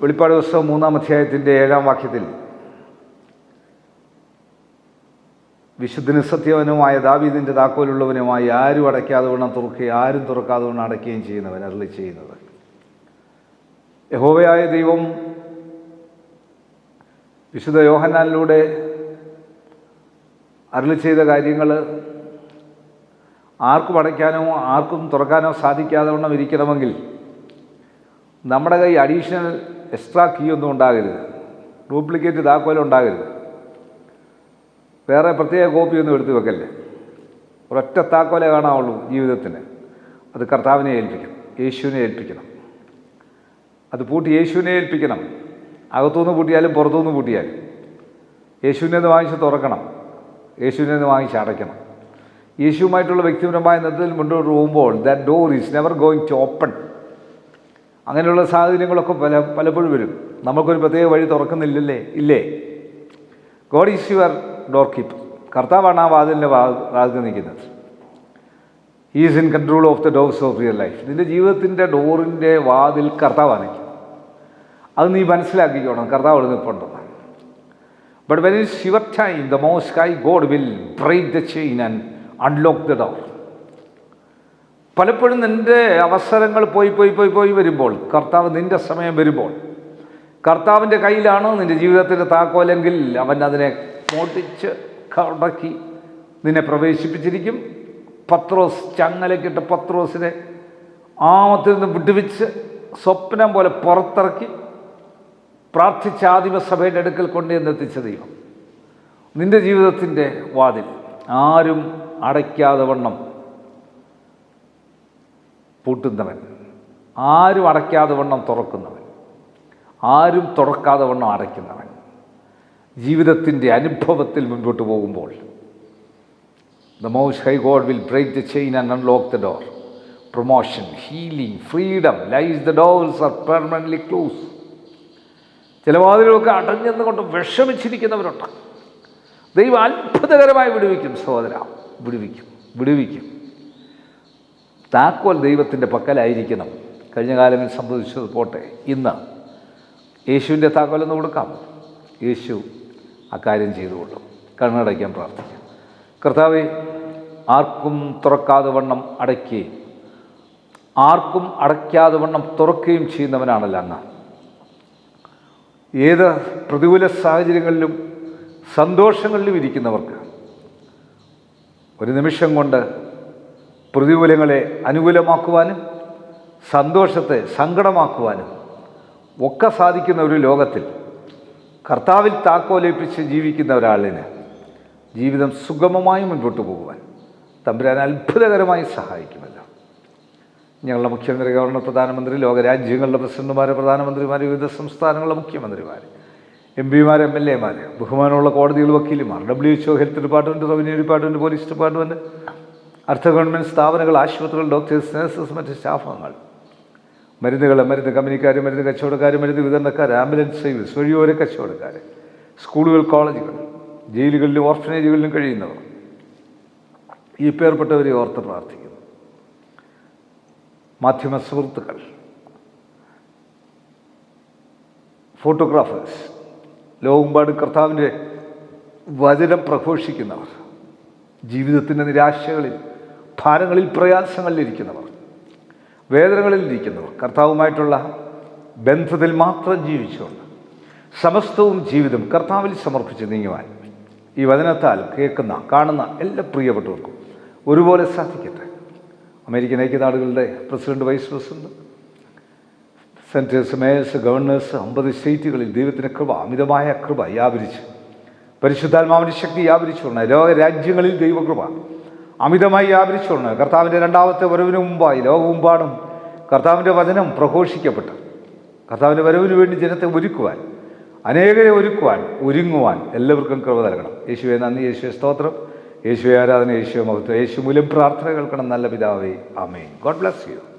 വെളിപ്പാട് പുസ്തകം മൂന്നാം അധ്യായത്തിന്റെ ഏഴാം വാക്യത്തിൽ വിശുദ്ധനും സത്യവനുമായ ദാവീദിന്റെ താക്കോലുള്ളവനുമായി ആരും അടയ്ക്കാതെ വണ്ണം തുറക്കുകയും ആരും തുറക്കാതെ വണ്ണം അടയ്ക്കുകയും ചെയ്യുന്നവൻ അരളി ചെയ്യുന്നത്. യഹോവയായ ദൈവം വിശുദ്ധ യോഹന്നാനിലൂടെ അരളി ചെയ്ത കാര്യങ്ങൾ ആർക്കും അടയ്ക്കാനോ ആർക്കും തുറക്കാനോ സാധിക്കാതെ വണ്ണം ഇരിക്കണമെങ്കിൽ നമ്മുടെ കൈ അഡീഷണൽ എക്സ്ട്രാ കീ ഒന്നും ഉണ്ടാകരുത്. ഡ്യൂപ്ലിക്കേറ്റ് താക്കോലും ഉണ്ടാകരുത്. വേറെ പ്രത്യേക കോപ്പിയൊന്നും എടുത്തു വെക്കല്ലേ? ഒരൊറ്റ താക്കോലേ കാണാവുള്ളൂ ജീവിതത്തിന്. അത് കർത്താവിനെ ഏൽപ്പിക്കണം യേശുവിനെ ഏൽപ്പിക്കണം. അത് പൂട്ടി യേശുവിനെ ഏൽപ്പിക്കണം. അകത്തുനിന്ന് പൂട്ടിയാലും പുറത്തുനിന്ന് പൂട്ടിയാലും. യേശുവിനെ നിന്ന് വാങ്ങിച്ച് തുറക്കണം. യേശുവിനെ നിന്ന് വാങ്ങിച്ച് അടയ്ക്കണം. യേശുവുമായിട്ടുള്ള വ്യക്തിപരമായ നിരത്തിൽ മുന്നോട്ട് പോകുമ്പോൾ that door is never going to open അങ്ങനെയുള്ള സാഹചര്യങ്ങളൊക്കെ പല പലപ്പോഴും വരും. നമുക്കൊരു പ്രത്യേക വഴി തുറക്കുന്നില്ലല്ലേ? ഇല്ലേ? God is your door keeper കർത്താവാണ് ആ വാതിലിന്റെ വാതിൽ നിൽക്കുന്നത്. Is in control of the doors of your life നിന്റെ ജീവിതത്തിന്റെ ഡോറിന്റെ വാതിൽ കർത്താവാണ് അത് നീ മനസ്സിലാക്കിക്കോണം. കർത്താവ് അവിടെ നിൽപ്പുണ്ടെന്ന് but when is your time the most high God will break the chain and unlock the door പലപ്പോഴും നിന്റെ അവസരങ്ങൾ പോയി പോയി പോയി പോയി വരുമ്പോൾ കർത്താവ് നിന്റെ സമയം വരുമ്പോൾ കർത്താവിന്റെ കയ്യിലാണ് നിന്റെ ജീവിതത്തിന്റെ താക്കോലെങ്കിൽ അവൻ അതിനെ മോട്ടിച്ച് കടക്കി നിന്നെ പ്രവേശിപ്പിച്ചിരിക്കും. പത്രോസ് ചങ്ങലക്കിട്ട് പത്രോസിനെ ആമത്തിൽ നിന്ന് വിടുവിച്ച് സ്വപ്നം പോലെ പുറത്തിറക്കി പ്രാർത്ഥിച്ച ആദിമസഭയുടെ അടുക്കൽ കൊണ്ടുവന്നെത്തിച്ച ദൈവം. നിന്റെ ജീവിതത്തിന്റെ വാതിൽ ആരും അടയ്ക്കാതെ വണ്ണം പൂട്ടുന്നവൻ. ആരും അടയ്ക്കാതെ വണ്ണം തുറക്കുന്നവൻ. ആരും തുറക്കാതെ വണ്ണം അടയ്ക്കുന്നവൻ. ജീവിതത്തിന്റെ അനുഭവത്തിൽ മുൻപോട്ട് പോകുമ്പോൾ the most high God will break the chain and unlock the door promotion healing freedom lies the doors are permanently close ചില വാതിലുകളൊക്കെ അടഞ്ഞെന്നുകൊണ്ട് വിഷമിച്ചിരിക്കുന്നവരുണ്ട്. ദൈവം അത്ഭുതകരമായി വിടുവിക്കും സഹോദര. വിടുവിക്കും വിടുവിക്കും. താക്കോൽ ദൈവത്തിന്റെ പക്കലായിരിക്കണം. കഴിഞ്ഞ കാലങ്ങളിൽ സംഭവിച്ചത് പോട്ടെ. ഇന്ന് യേശുവിന്റെ താക്കോലൊന്ന് കൊടുക്കാം. യേശു അക്കാര്യം ചെയ്തുകൊള്ളും. കണ്ണടയ്ക്കാൻ പ്രാർത്ഥിക്കാം. കർത്താവെ ആർക്കും തുറക്കാതെ വണ്ണം അടയ്ക്കുകയും ആർക്കും അടയ്ക്കാതെ വണ്ണം തുറക്കുകയും ചെയ്യുന്നവനാണല്ലോ അങ്ങ്. ഏത് പ്രതികൂല സാഹചര്യങ്ങളിലും സന്തോഷങ്ങളിലും ഇരിക്കുന്നവർക്ക് ഒരു നിമിഷം കൊണ്ട് പ്രതികൂലങ്ങളെ അനുകൂലമാക്കുവാനും സന്തോഷത്തെ സങ്കടമാക്കുവാനും ഒക്കെ സാധിക്കുന്ന ഒരു ലോകത്തിൽ കർത്താവിൽ താക്കോലേൽപ്പിച്ച് ജീവിക്കുന്ന ഒരാളിന് ജീവിതം സുഗമമായി മുൻപോട്ട് പോകുവാൻ തമ്പുരാൻ അത്ഭുതകരമായി സഹായിക്കുമല്ലോ. ഞങ്ങളുടെ മുഖ്യമന്ത്രി ഗവർണർ പ്രധാനമന്ത്രി ലോകരാജ്യങ്ങളുടെ പ്രസിഡന്റുമാർ പ്രധാനമന്ത്രിമാർ വിവിധ സംസ്ഥാനങ്ങളുടെ മുഖ്യമന്ത്രിമാർ എം പിമാർ എം എൽ എമാർ ബഹുമാനമുള്ള കോടതികൾ വക്കീലുമാർ W H O health department revenue department police department അർദ്ധ ഗവൺമെന്റ് സ്ഥാപനങ്ങൾ ആശുപത്രികൾ ഡോക്ടേഴ്സ് നഴ്സസ് മറ്റ് സ്റ്റാഫുകൾ മരുന്നുകൾ മരുന്ന് കമ്പനിക്കാർ മരുന്ന് കച്ചവടക്കാർ മരുന്ന് വിതരണക്കാർ ആംബുലൻസ് സർവീസ് വഴിയോര കച്ചവടക്കാർ സ്കൂളുകൾ കോളേജുകൾ ജയിലുകളിലും ഓർഫനേജുകളിലും കഴിയുന്നവർ. ഈ പേർപ്പെട്ടവരെ ഓർത്ത് പ്രാർത്ഥിക്കുന്നു. മാധ്യമ സുഹൃത്തുക്കൾ ഫോട്ടോഗ്രാഫേഴ്സ് ലോകമ്പാട് കർത്താവിന്റെ വചനം പ്രഘോഷിക്കുന്നവർ ജീവിതത്തിന്റെ നിരാശകളിൽ ഭാരങ്ങളിൽ പ്രയാസങ്ങളിലിരിക്കുന്നവർ വേദനകളിലിരിക്കുന്നവർ കർത്താവുമായിട്ടുള്ള ബന്ധത്തിൽ മാത്രം ജീവിച്ചുകൊണ്ട് സമസ്തവും ജീവിതം കർത്താവിൽ സമർപ്പിച്ച് നീങ്ങുവാൻ ഈ വചനത്താൽ കേൾക്കുന്ന കാണുന്ന എല്ലാ പ്രിയപ്പെട്ടവർക്കും ഒരുപോലെ സാധിക്കട്ടെ. American ഐക്യനാടുകളുടെ president vice president senators mayors governors അമ്പത് സ്റ്റേറ്റുകളിൽ ദൈവത്തിന്റെ കൃപ അമിതമായ കൃപ വ്യാപരിച്ച് പരിശുദ്ധാത്മാവിന്റെ ശക്തി വ്യാപരിച്ചുകൊണ്ട് ലോക രാജ്യങ്ങളിൽ ദൈവകൃപ അമിതമായി വ്യാപരിച്ചുകൊണ്ട് കർത്താവിന്റെ രണ്ടാമത്തെ വരവിന് മുമ്പായി ലോകമെമ്പാടും കർത്താവിന്റെ വചനം പ്രഘോഷിക്കപ്പെട്ടു. കർത്താവിന്റെ വരവിന് വേണ്ടി ജനത്തെ ഒരുക്കുവാൻ അനേകരെ ഒരുക്കുവാൻ ഒരുങ്ങുവാൻ എല്ലാവർക്കും കൃപ നൽകണം. യേശുവെ നന്ദി. യേശുവെ സ്തോത്രം. യേശുവെ ആരാധന. യേശുവെ മഹത്വം. യേശു മൂലം പ്രാർത്ഥന കേൾക്കണം. നല്ല പിതാവേ. ആമേൻ. God bless you.